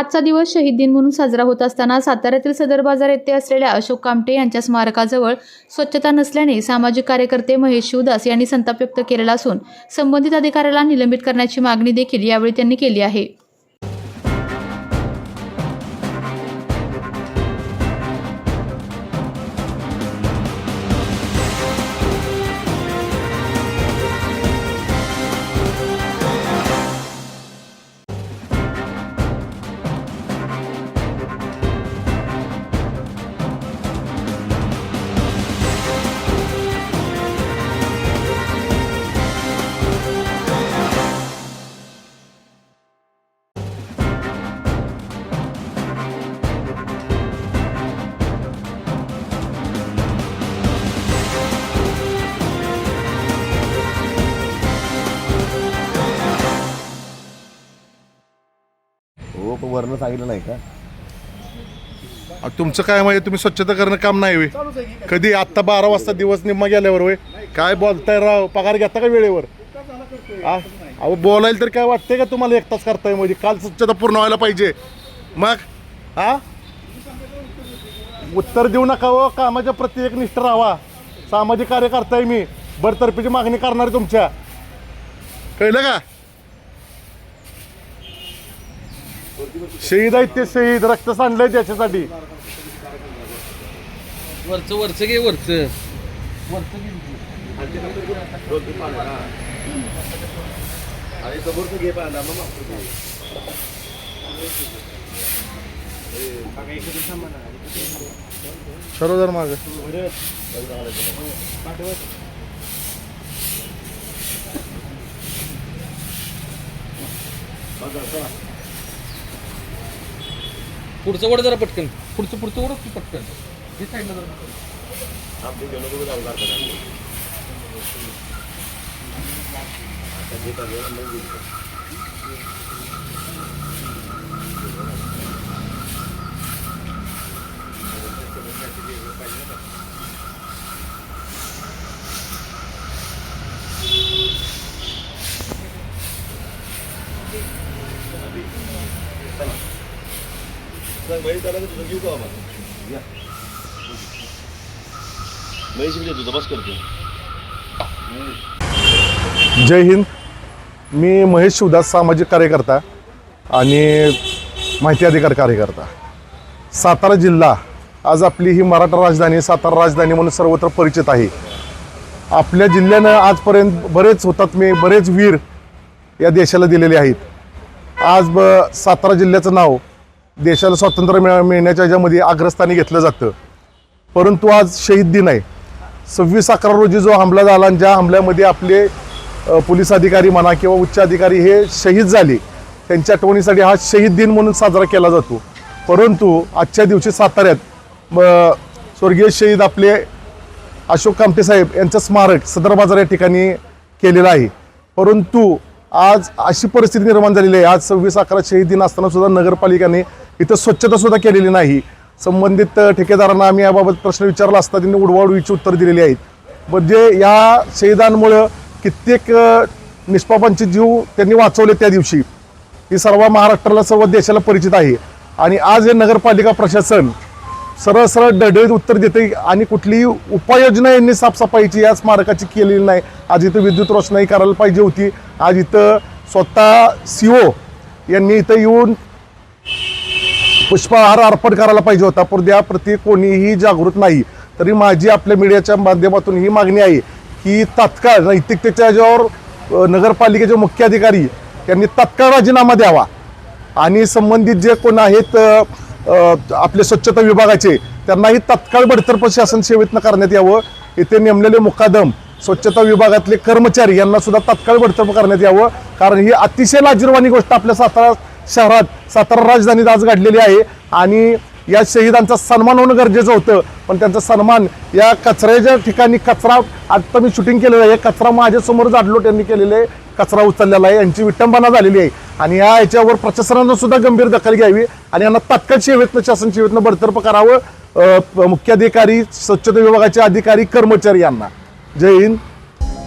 आजचा दिवस शहीद दिन म्हणून साजरा होत असताना साताऱ्यातील सदर बाजार येथे असलेल्या अशोक कामटे यांच्या स्मारकाजवळ स्वच्छता नसल्याने सामाजिक कार्यकर्ते महेश शिवदास यांनी संताप व्यक्त केलेला असून संबंधित अधिकाऱ्याला निलंबित करण्याची मागणी देखील यावेळी त्यांनी केली आहे. वरनं सांगितलं नाही का? तुमचं काय म्हणजे तुम्ही स्वच्छता करणं काम नाही वे कधी आत्ता बारा वाजता दिवस निम्मा गेल्यावर होय? काय बोलताय राव? पगार घेता का वेळेवर? आ? अहो बोलायला तर काय वाटतंय का तुम्हाला एक तास करताय म्हणजे? काल स्वच्छता पूर्ण व्हायला पाहिजे. मग? हा उत्तर देऊ नका व कामाच्या प्रति एक निष्ठ राहा सामाजिक कार्य करताय मी. बडतर्फीची मागणी करणार आहे तुमच्या. कळलं का? शहीद आहेत ते शहीद रक्त सांडलंय त्याच्यासाठी. वरचं वरचं घे वरचं. पाहिजे मग मागे. पुढचं वड जरा पटकन. पुढचं पुढचं वड पटकन. हे साईडला जरा आपली जनगुरु जाऊन करतात महेश त्याला तुझं घेऊ का मग या. महेश म्हणजे तुझं बस करतो जय हिंद. मी महेश शिवदास सामाजिक कार्यकर्ता आणि माहिती अधिकार कार्यकर्ता. सातारा जिल्हा आज आपली ही मराठा राजधानी सातारा राजधानी म्हणून सर्वत्र परिचित आहे. आपल्या जिल्ह्यानं आजपर्यंत बरेच होतात मी बरेच वीर या देशाला दिलेले आहेत. आज ब सातारा जिल्ह्याचं नाव देशाला स्वातंत्र्य मिळ मिळण्याच्या ह्याच्यामध्ये अग्रस्थानी घेतलं जातं. परंतु आज शहीद दिन आहे. सव्वीस अकरा रोजी जो हमला झाला आणि ज्या हमल्यामध्ये आपले पोलीस अधिकारी म्हणा किंवा उच्च अधिकारी हे शहीद झाले त्यांच्या आठवणीसाठी हा शहीद दिन म्हणून साजरा केला जातो. परंतु आजच्या दिवशी साताऱ्यात स्वर्गीय शहीद आपले अशोक कामटे साहेब यांचं स्मारक सदर बाजार या ठिकाणी केलेलं आहे. परंतु आज अशी परिस्थिती निर्माण झालेली आहे. आज सव्वीस अकरा शहीद दिन असताना सुद्धा नगरपालिकेने इथं स्वच्छता सुद्धा केलेली नाही. संबंधित ठेकेदारांना आम्ही याबाबत प्रश्न विचारला असता त्यांनी उडवाडवीची उत्तर दिलेली आहेत. म्हणजे या शहीदांमुळं कित्येक निष्पापांचे जीव त्यांनी वाचवले त्या दिवशी ही सर्व महाराष्ट्राला सर्व देशाला परिचित आहे. आणि आज हे नगरपालिका प्रशासन सरळ सरळ डळडळीत उत्तर देते आणि कुठलीही उपाययोजना यांनी साफसफाईची या स्मारकाची केलेली नाही. आज इथं विद्युत रोषणाई करायला पाहिजे होती. आज इथं स्वतः सी ओ यांनी इथं येऊन पुष्पहार अर्पण करायला पाहिजे होता. पण त्याप्रती कोणीही जागृत नाही. तरी माझी आपल्या मीडियाच्या माध्यमातून ही मागणी आहे की तात्काळ नैतिकतेच्या याच्यावर नगरपालिकेचे मुख्य अधिकारी यांनी तात्काळ राजीनामा द्यावा. आणि संबंधित जे कोण आहेत आपले स्वच्छता विभागाचे त्यांनाही तात्काळ बडतर्फ शासन सेवेतनं करण्यात यावं. इथे नेमलेले मुकादम स्वच्छता विभागातले कर्मचारी यांना सुद्धा तात्काळ बडतर्फ करण्यात यावं. कारण ही अतिशय लाजीरवाणी गोष्ट आपल्या सातारा शहरात सातारा राजधानीत आज घडलेली आहे. आणि या शहीदांचा सन्मान होणं गरजेचं होतं. पण त्यांचा सन्मान या कचऱ्याच्या ठिकाणी कचरा आत्ता मी शूटिंग केलेलं आहे. कचरा माझ्यासमोर जाडलोट यांनी केलेले आहे. कचरा उचललेला आहे. यांची विटंबना झालेली आहे. आणि या याच्यावर प्रशासनानं सुद्धा गंभीर दखल घ्यावी आणि यांना तात्काळ शेवेतनं शासन शेवेतनं बडतर्फ करावं. मुख्याधिकारी स्वच्छता विभागाचे अधिकारी कर्मचारी यांना. जय हिंद.